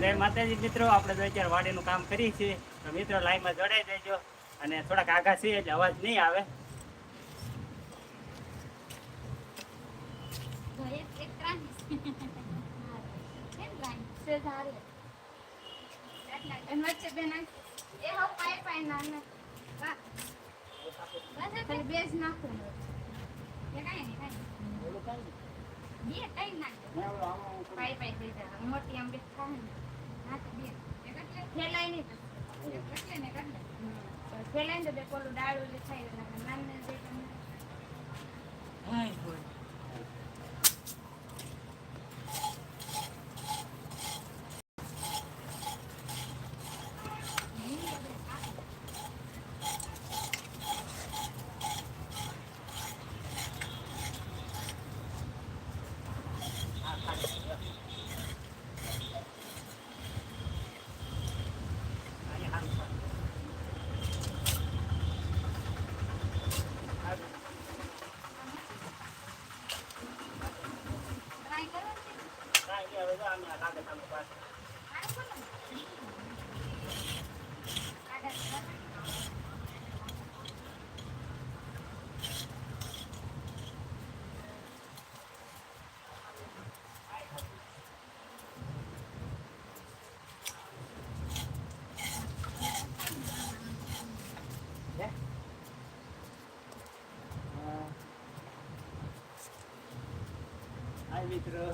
જય માતાજી મિત્રો આપણે તો અત્યારે વાડીનું કામ કરીએ છીએ તો મિત્રો લાઈનમાં જોડાઈ દેજો અને થોડાક આઘા છીએ એટલે અવાજ નહીં આવે? છે બે નાખ. નાખ. કાંઈ. પાય પાય થઈ જાય. મોટી આમ બે ને. ફેલાય નહીં. ને ફેલાય ને તો બે પેલું ડાળું થાય એટલે નાના જે તમને ટ્રાય કરો ને. હાય મિત્રો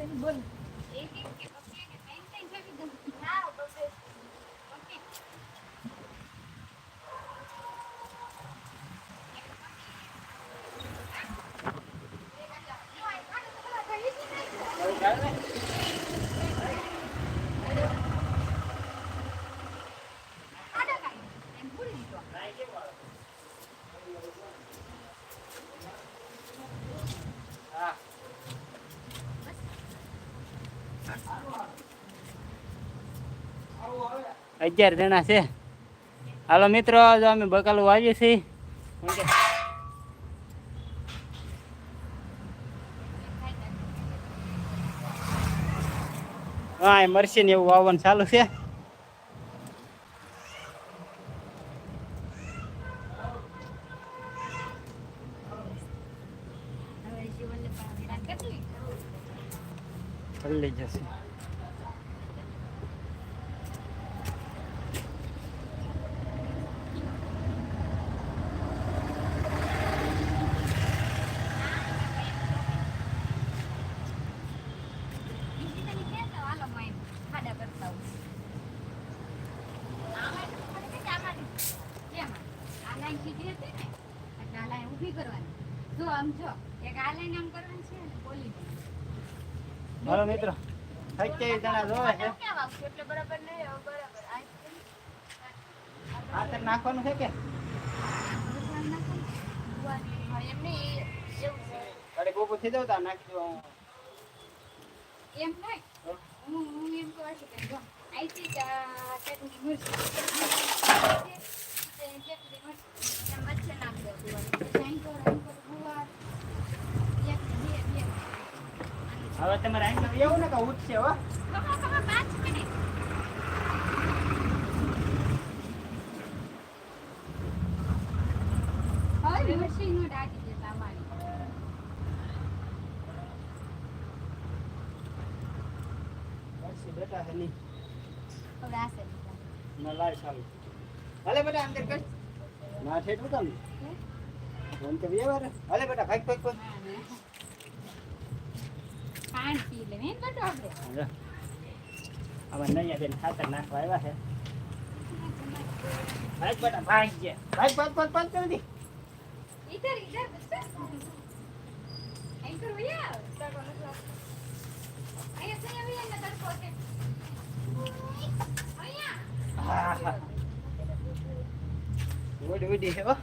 બોલ. એક એક કે ઓકે કે ત્રણ ત્રણ કરી દઉં હા બસ ઓકે અગિયાર જણા છે. હાલો મિત્રો, જો અમે બકાલું વાવીએ છીએ. હા મરસી ને એવું વાવવાનું ચાલુ છે હવે શિવલ્લે પણ કેટલી પલ્લી જશે બીજી તને કહેતો હાલો માય ખાડા કરતા હું આમાં તો મને કે આમાં કેમ આ લાઈન સીધી હતી ને એટલે આ લાઈન ઊભી કરવાની જો આમ જો એક આ લાઈન આમ કરવાની છે ને બોલી હાલો મિત્રો. સત્યાવીસ જણા જોવે છે. એટલે બરાબર નહીં બરાબર આ ખાતર નાખવાનું છે કે? એવું છે થઈ જાવ તા નાખી દઉં એમ નહીં? હું. હું એમ કહું છું કે જો આઈથી ચટણી મરચી. ચટણી મરચી. એમ વચ્ચે નાખ દો સાઈન કરો એમ કરો ગુવાર એક બે બે હવે તમારે અહીં એવું ને કે ઉઠશે હો? નો બેટા છે નહીં. હવે દીધા ના લાય ચાલુ હાલે બેટા અંદર કર ના ઠેઠું તમે ફોન તો વ્યવહાર હાલે બેટા ભાઈ ભાઈ ભાઈ શાંતિ લે મેં આપણે હવે નૈયા બેન, ખાતર નાખવા છે. ભાઈ બટા ભાઈ જે ભાઈ પાંચ ભૈયા અહીંયા સયા ભૈયા ને ઓડી ઓડી હે. વા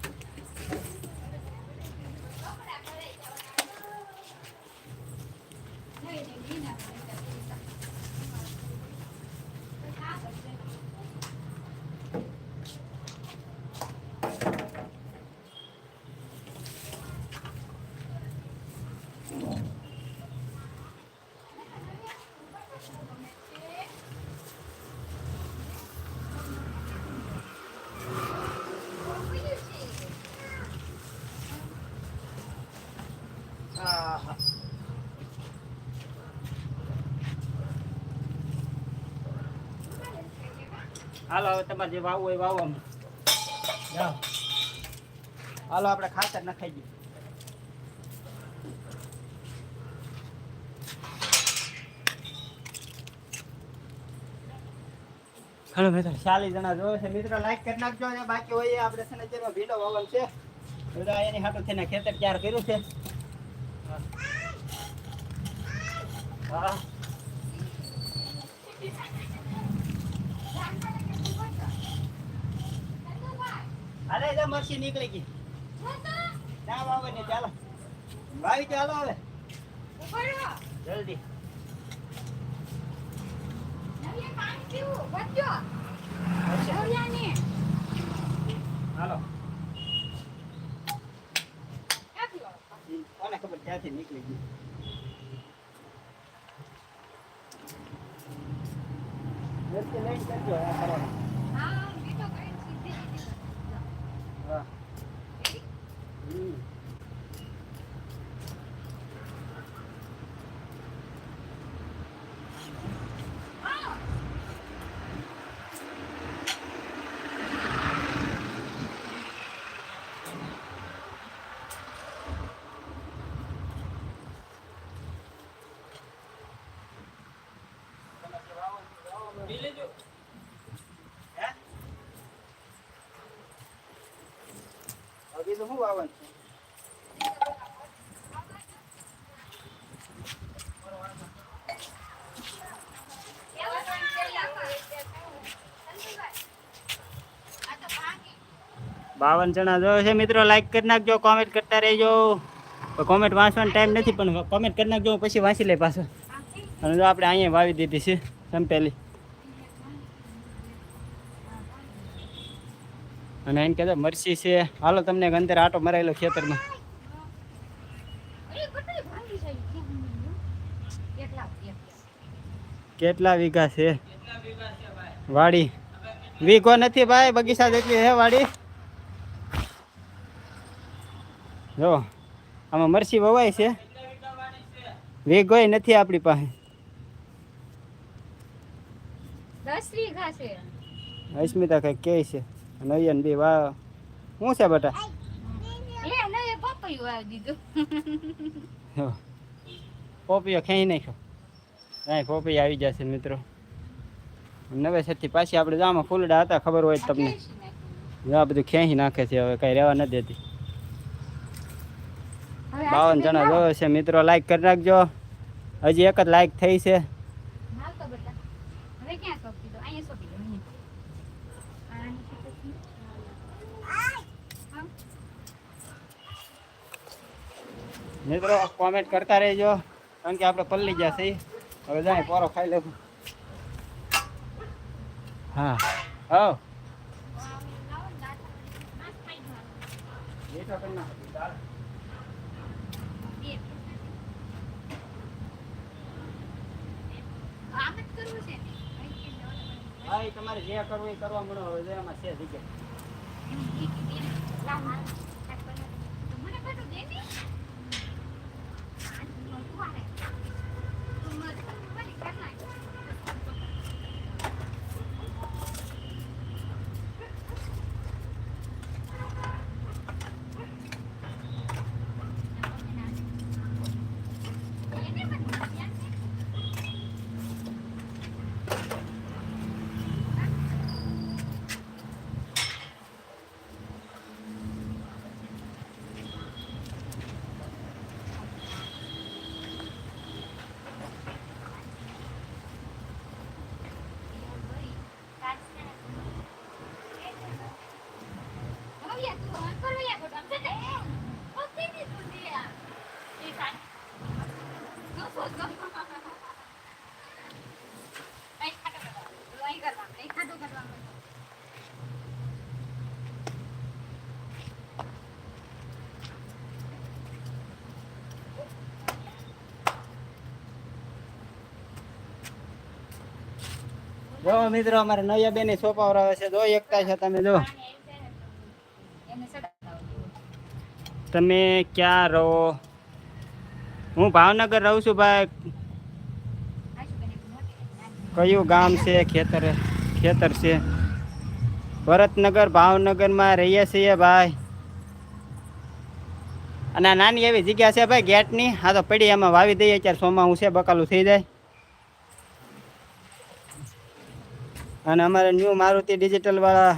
હાલો હવે તમારે જે વાવવું હોય વાવો આમ. હાલો આપણે ખાતર નખાઈ દઈએ હેલો મિત્રો ચાલીસ જણા જોવે છે. મિત્રો લાઈક કરી નાખજો. અને બાકી હોય એ આપણે છે ને જેનો ભીડો વાવન છે. બધા એની હાટું થઈને ખેતર તૈયાર કર્યું છે. હા. હાલે જા મરસી નીકળી ગઈ. ના વાવે ને, ચાલો. ભાઈ, ચાલો હવે. જલ્દી. હાલો. કોને ખબર ક્યાંથી નીકળી ગઈ? લઈને કરજો આ કરવાનું હા હમ. હે? હવે બીજું શું વાવન છે? બાવન જણા જો છે મિત્રો લાઈક કરી નાખજો કોમેન્ટ કરતા રહેજો. કોમેન્ટ વાંચવાનો ટાઈમ નથી, પણ કોમેન્ટ કરી નાખજો પછી વાંચી લે પાછો. અને જો આપણે અહીંયા વાવી દીધી છે, સંપેલી. અને એને કહેતા મરસી છે. હાલો તમને અંદર આટો મરાયેલો ખેતરમાં. કેટલા વીઘા છે? વાડી. વીઘો નથી ભાઈ બગીચા જેટલી છે વાડી. જો આમાં મરસી વવાય છે. વીઘોય નથી આપણી પાસે. વીઘા અસ્મિતા કઈ કે છે. નયન બી વાહ શું છે બેટા પોપીઓ ખેંચી નાખ્યો. કાંઈ પોપી આવી જશે મિત્રો. નવેસરથી પાછી આપણે જામાં ફૂલડા હતા ખબર હોય તમને. આ બધું ખેંચી નાખે છે હવે કઈ રહેવા નથી દેતી. બાવન જણા જોયો છે મિત્રો. લાઈક કરી નાખજો. હજી એક જ લાઈક થઈ છે. મિત્રો કોમેન્ટ કરતા રહેજો, કારણ કે આપણે પલ્લી ગયા હવે જાય, પોરો ખાઈ લેવું હા. હા લાવો ને દાંત. નાસ ખાઈ જવાનું. બે. આમ જ કરવું છે ને? અહીં કે જવાનું. હા એ તમારે જે કરવું એ કરવા મળો. હવે એમાં છે જગ્યા એમ ઈ કે દે ને. લાવ હાલ. કાંઈક બનાવ. તો મને બધું દે ને. આ તું આવે. તું મત. બધી કર નાખ. એને બધું ધ્યાન દે. દિયા તું ઓન કરો યા ગોટમ છે ને ઓકે ની તું દિયા એ કાઈ ગો ગો ગો આઈ ખાટો કરો આઈ કરવા આઈ ખાટો કરવા જો મિત્રો, અમારે નયા બેન સોપાવરાવે છે. જો એકતા છે તમે જો. તમે ક્યાં રહો? હું ભાવનગર રહું છું ભાઈ. કયું ગામ છે? ખેતર ખેતર છે. ભરતનગર, ભાવનગરમાં રહીએ છીએ ભાઈ. અને નાની એવી જગ્યા છે ભાઈ, ગેટની. હા તો પડી એમાં વાવી દઈએ, અત્યારે સોમાં હું છે, બકાલું થઈ જાય. અને અમારે ન્યૂ મારુતિ ડિજિટલવાળા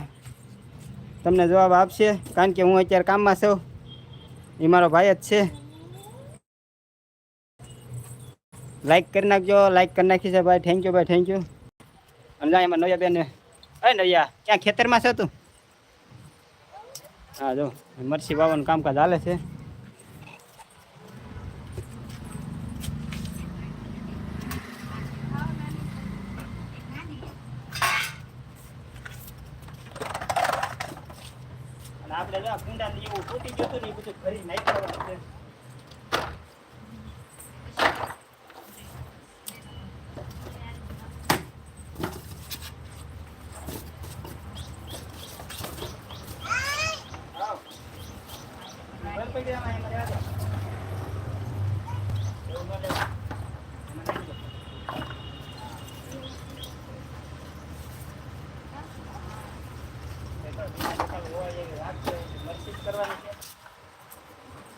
તમને જવાબ આપશે, કારણ કે હું અત્યારે કામમાં છું. એ મારો ભાઈ જ છે. લાઈક કરી નાખજો લાઈક કરી નાખી છે ભાઈ. થેન્ક યુ ભાઈ થેન્ક યુ અને જાય એમાં નવ્યા બેન. અરે નવ્યા ક્યાં ખેતરમાં છે તું? હા, જો, મરસી વાવવાનું કામકાજ હાલે છે અને આપણે એવું તૂટી ગયું હતું ને એ બધું ભરી નાખ્યું છે આવ. બંધ પડી જાય એમાં રહેવા દે. એવું ન લેવાય. એમાં નાખી દો. એ તો ધીમે ધીમે હોય એવી રાખજો, મરચી જ કરવાની છે.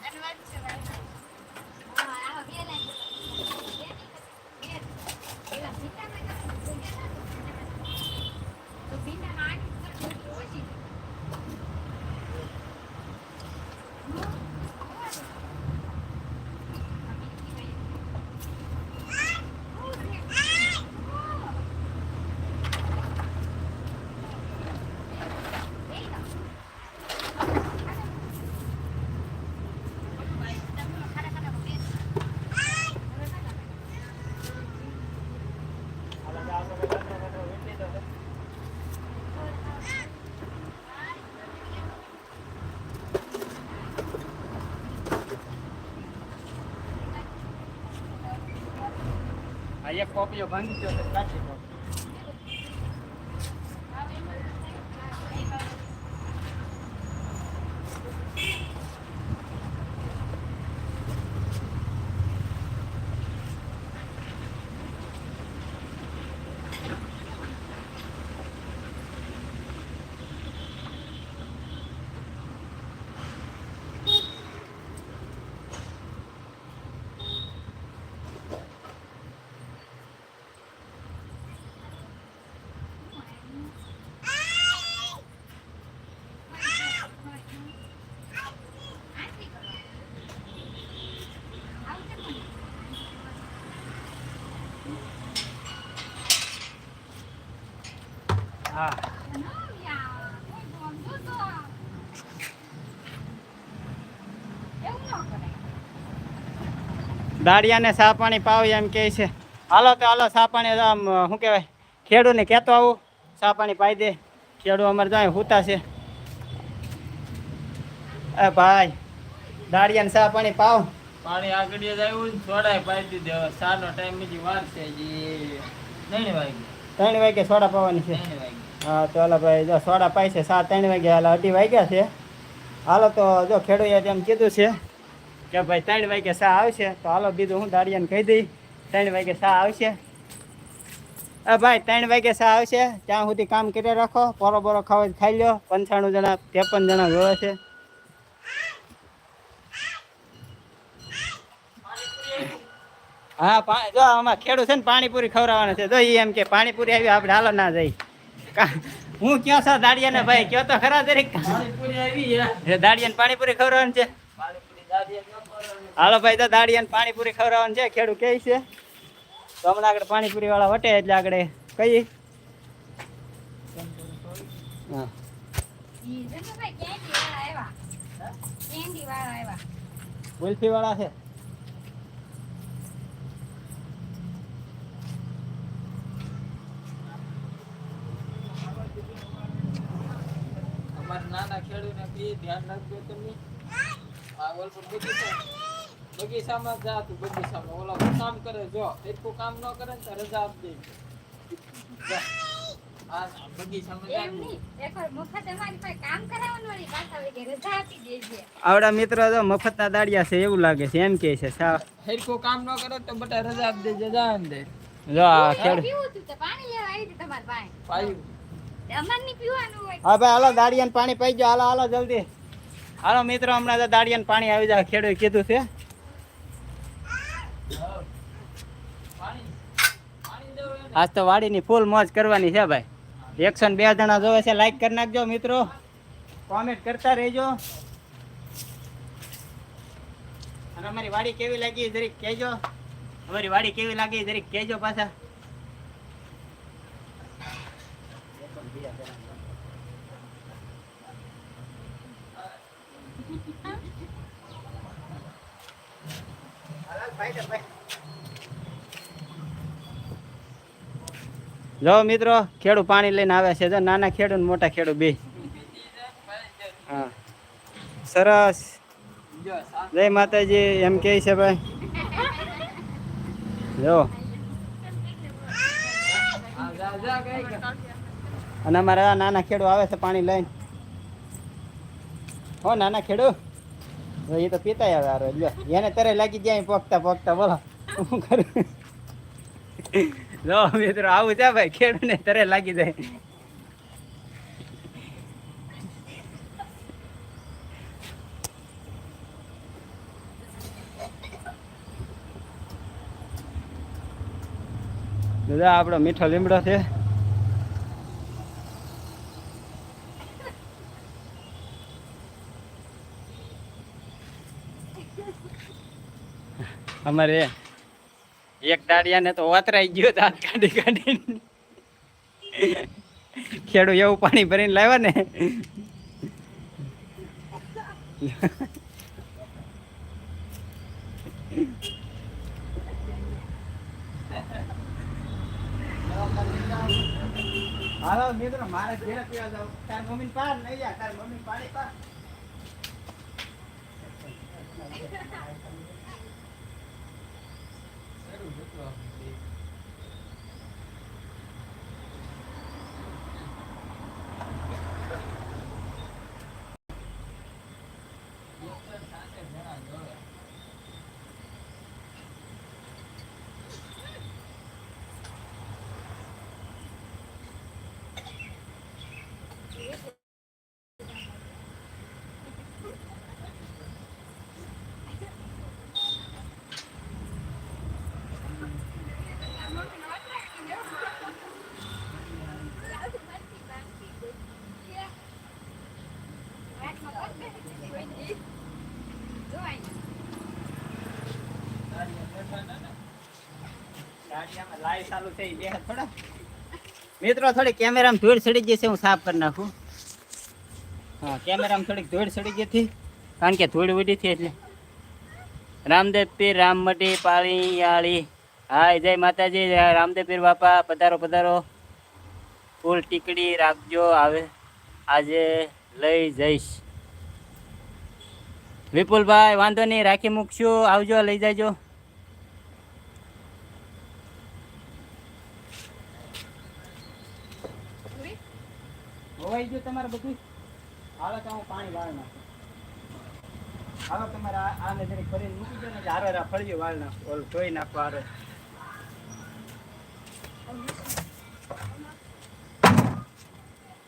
અનવર છે ભાઈ હા આ બે લાઈન બે બે એલા ભીંડા માં તો ભીંડા માં આની ઓછી હાલો, જા આપણે કચરો બચરો વીંટી દો છે. આ એક કોપીઓ ભાંગી ગયો છે કાચી કોપી. હા દાડિયાને સા પાણી પાવી એમ કહે છે. હાલો તો હાલો સા પાણી આમ શું કહેવાય ખેડૂને કહેતો આવું. સા પાણી પાઈ દે. ખેડૂ અમારે જાય હુતા છે. એ ભાઈ દાડિયાને સા પાણી પાવ. પાણી આગળ જ આવ્યું ને સોડાય પાઈ દીધે. હવે સાનો ટાઈમ બીજી વાર છે ત્રણ વાગે ત્રણ વાગે સોડા પાવાની છે. હા તો હાલો ભાઈ જો સોડા પાય છે સાત ત્રણ વાગે હાલ અઢી વાગ્યા છે. હાલો તો જો ખેડૂએ તેમ કીધું છે. કે ભાઈ ત્રણ વાગે સા આવશે? તો હાલો બીજું હું દાડિયાને કહી દઈ. ત્રણ વાગે સા આવશે? એ ભાઈ ત્રણ વાગે સા આવશે? ત્યાં સુધી કામ કરી રાખો. પોરો બોરો ખાવા ખાઈ લો. પંચાણું જણા ત્રેપન જણા જોવે છે. હા જો આમાં ખેડૂત છે ને પાણીપુરી ખવડાવવાના છે. જો એ એમ કે પાણીપુરી આવી આપણે હાલો ના જઈ. હું સા છો દાડિયાને ભાઈ? કયો તો ખરા દરેક દાડિયા ને પાણીપુરી ખવડાવવાનું છે. હાલો ભાઈ, તો દાડિયાને પાણીપુરી ખવડાવવાનું છે. ખેડૂત કે છે, તો હમણાં આગળ પાણીપુરી વાળા વટે એટલે આગળ કઈ ઈ વાળા છે. નાના ખેડૂતને બી ધ્યાન રાખજો તમે. બગીચામાં જા તું બગીચામાં. ઓલા કામ કરે જો એટલું કામ ન કરે ને તો રજા આપી દે. આ મફત આવડા મિત્રો તો મફતના દાડિયા છે એવું લાગે છે એમ કે છે સા હેરકો કામ ન કરે તો બટા રજા આપ દેજે જાન દે. જો આ ખેડ પાણી લેવા આવી તમાર તમારી પાસે. પાયું. અમારે નહીં પીવાનું હોય. હા ભાઈ હાલો દાડિયાને પાણી પી જો હાલો હાલો જલ્દી. હાલો મિત્રો, હમણાં તો દાડિયાને પાણી આવી જાય, ખેડૂએ કીધું છે. આજ તો વાડીની ફૂલ મોજ કરવાની છે ભાઈ. એકસો બે જણા જોવે છે લાઈક કરી નાખજો મિત્રો. કોમેન્ટ કરતા રહેજો. અમારી વાડી કેવી લાગી જરીક કહેજો. અમારી વાડી કેવી લાગી જરીક કહેજો પાછા. જો મિત્રો ખેડૂ પાણી લઈને આવે છે. નાના ખેડૂ ને મોટા ખેડૂ બે. હા. સરસ. જય માતાજી. એમ કે છે ભાઈ. જો. અને અમારા નાના ખેડૂ આવે છે પાણી લઈને. હો, નાના ખેડૂ એ તો પીતા આવે હારો. લ્યો. એને તરે લાગી જાય પોગતા પોગતા બોલો. શું કરું? જો મિત્રો, આવું છે ભાઈ ખેડૂ ને તરે લાગી જાય. દાદા, આપણો મીઠો લીમડો છે. અમારે એક દાડિયા ને તો વાતરાઈ ગયો દાંત કાઢી કાઢી ખેડૂ એવું પાણી ભરીને લાવ્યા ને. હાલો મિત્રો, મારે ઘેર પીવા જાવ. તાર મમ્મી પાર નહીં જા. તાર મમ્મી પાણી પાર મિત્રો, થોડી કેમેરામાં ધૂળ સડી જશે હું સાફ કરી નાખું. હા કેમેરામાં થોડીક ધૂળ સડી ગઈ હતી, કારણ કે ધૂળ ઉડી હતી એટલે. રામદેવ પીર રામમટી પાળીયાળી હા, જય માતાજી રામદેવ પીર, બાપા, પધારો પધારો. ફૂલ ટીકડી રાખજો, આવે. આજે લઈ જઈશ. વિપુલભાઈ, વાંધો નહીં, રાખી મૂકશું આવજો, લઈ જાજો. હોવાઈ ગયું તમારે બધું? હાલો તો હું પાણી વાળ નાખું. હાલો આ આને જરીક ભરીને મૂકી દો ને હારે હારે ફળિયું વાળ નાખો. ઓલું ધોઈ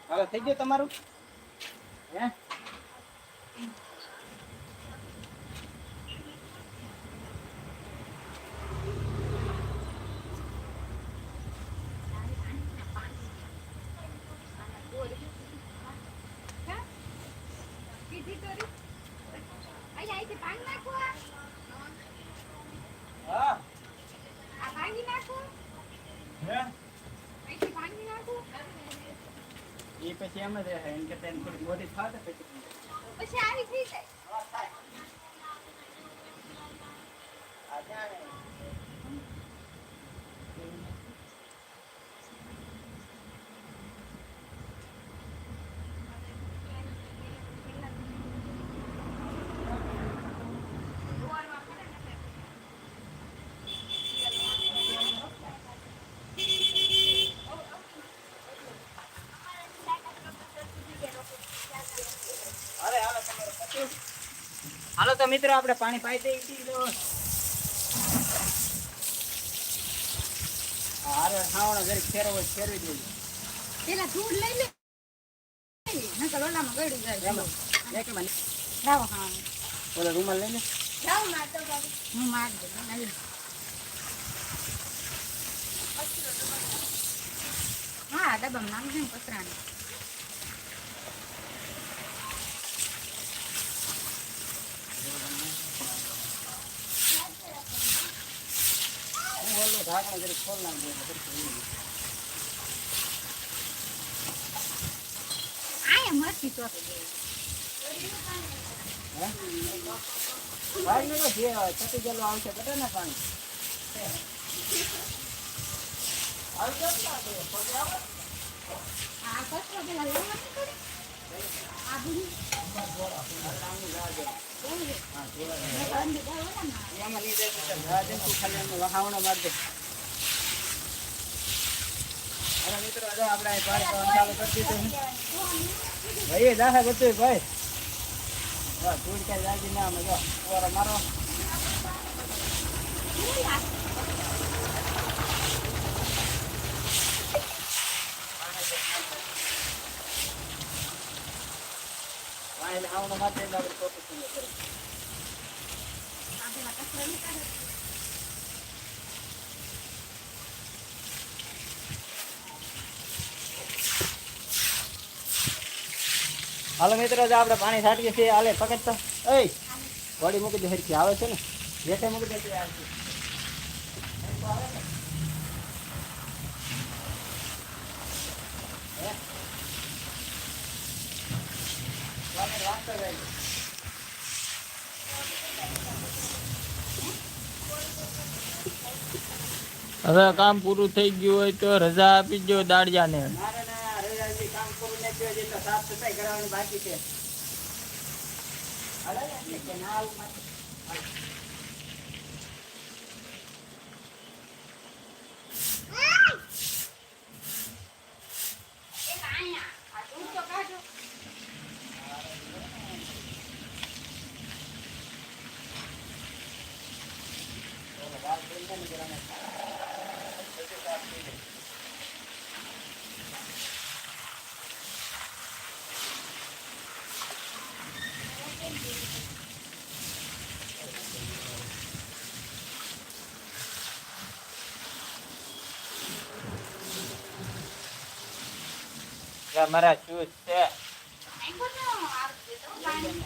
હાલો, થઈ ગયું તમારું? હે કીધી તો રી. અહીંયા અહીંથી પાણી નાખું આ? હા આ પાણી નાખું? હે અહીંથી પાણી નાખું? એ પછી એમ જ રહે એમ કે તેને થોડી મોટી થાય તો પછી પછી આવી થઈ જાય અરે હાલો તમારે પત્યું? હાલો તો મિત્રો આપણે પાણી પાઈ દઈએ હારે ખાવાનો જરીક ફેરવો ફેરવી દેજો પેલા ધૂળ લઈ લે. નકર ઓલામાં ગળ્યું જાય એક માં લાવો હા. ઓલો રૂમાલ લઈને લાવો ના તો હું માર દઉં આવી હા ડબ્બામાં નાખજો ને કચરાને હું ઓલો ઢાંકણું જરીક આવશે બટે ને પાણી. આ બધું ખાલી એમને વહાવણો દે. મિત્રો, જો આપણે પાણી પીવાનું ચાલુ કરી દીધું. ભાઈ દાખા બધું ભાઈ ધૂળ માર આપણે પીને કરીએ. આ કચરા નહીં હાલો મિત્રો, જો આપણે પાણી છાંટીએ છીએ, હાલે, પકડ તો. એ વળી મૂકી દે હરખી આવે છે ને. જેઠે મૂકી દે. હવે કામ પૂરું થઈ ગયું હોય તો રજા આપી દો દાડિયાને ના રે ના રવિવારથી કામ પૂરું નથી થયું, હજી તો સાફ સફાઈ કરાવવાની બાકી છે. હાલે ને, ના જા, મારા શૂઝ છે આંખો ન આવશે તો પાણી.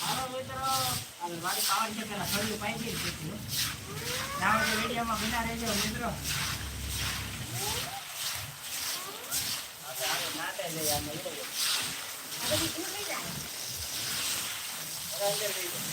હાલો મિત્રો, આ વાડી પાવાની છે પછી, હો. તો વિડીયોમાં બના રહેજો મિત્રો આપણે આગળ નાટે જઈએ, આમાં લઈ લઈએ. આ બધી ધૂળ લઈ જાય. હવે અંદર લઈ જાઓ.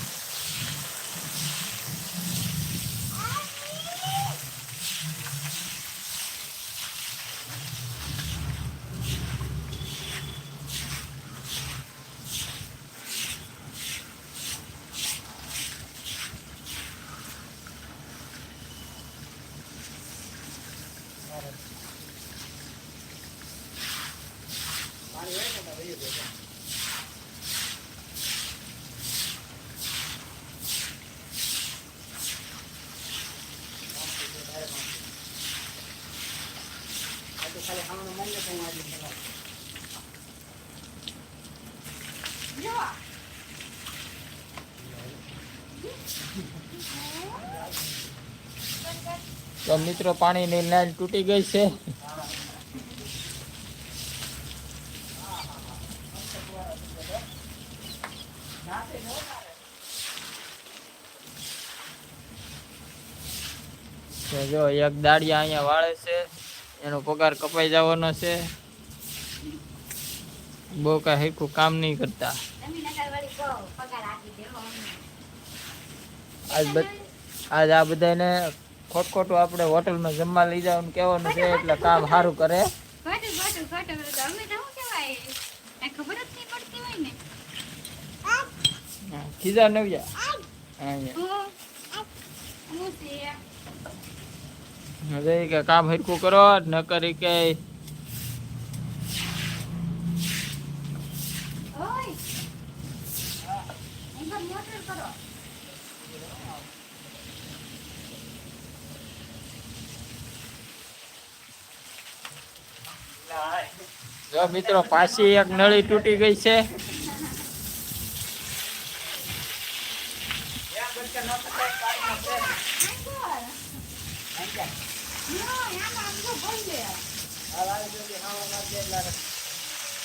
પાણી હોય ને તો વહી જાય. ખાલી ખાવાનું મન નથી હું આજે કરવા. જો તો મિત્રો પાણીની લાઈન તૂટી ગઈ છે. જો એક દાડિયા અહીંયા વાળે છે એનો પગાર કપાઈ જવાનો છે. બહુ કઈ હરખું કામ નહીં કરતા. આજ આજ આ બધાને ખોટ ખોટું આપણે હોટલમાં જમવા લઈ જવાનું કહેવાનું છે એટલે કામ સારું કરે. ખીજા નવ્યા હું કે કામ હરકું કરો ન કરી કે જો મિત્રો, પાછી એક નળી તૂટી ગઈ છે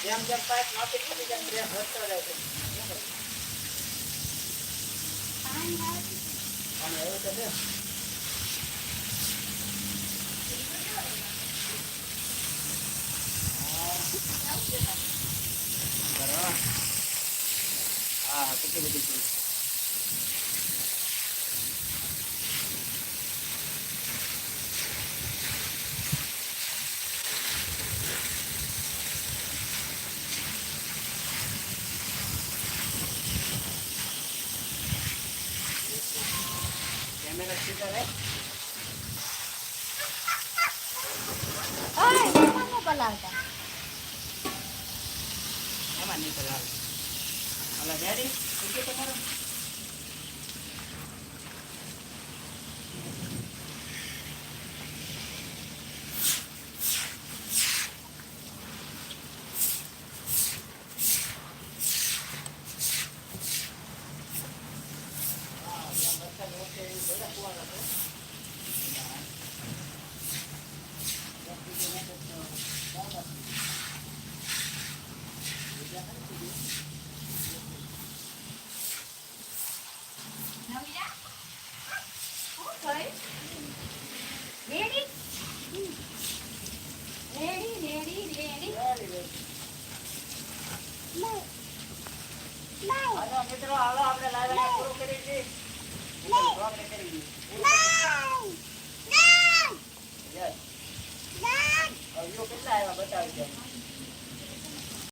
જેમ જેમ પાઇપ છે. અને એવું તો છે. બરાબર. હા હા